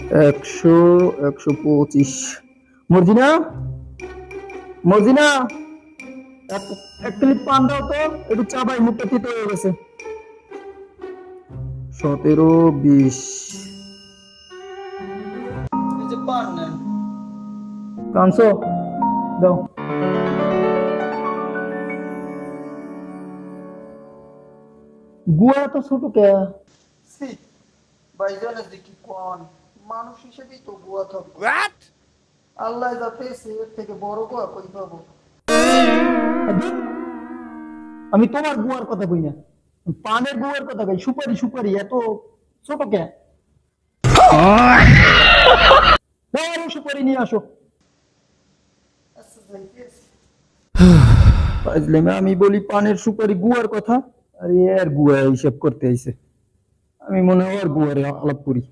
একশো একশো পঁচিশ। মর্জিনা? মর্জিনা? এক- ক্লিপ পান দাও তো একটু চাবাই মুখটা তিতে হয়ে গেছে। সতেরো বিশ। কাঁচো দাও। গুয়া তো ছোট কে? সি ভাইজান যে কি কোন? মানুষ হিসেবেই তো গোয়া থাকব। আল্লাহ যা পেয়েছে এর থেকে বড় গোয়া কই পাবো। আমি তোমার গুয়ার কথা কই না। পানের গুয়ার কথা কই সুপারি সুপারি এত ছোট কে? দাও সুপারি নিয়ে আসো। আমি বলি পানের সুপারি গুয়ার কথা। আর এর গুয়া হিসাব করতে আইছে। আমি মনে হয় ওর গুয়ারে আলাপ করি।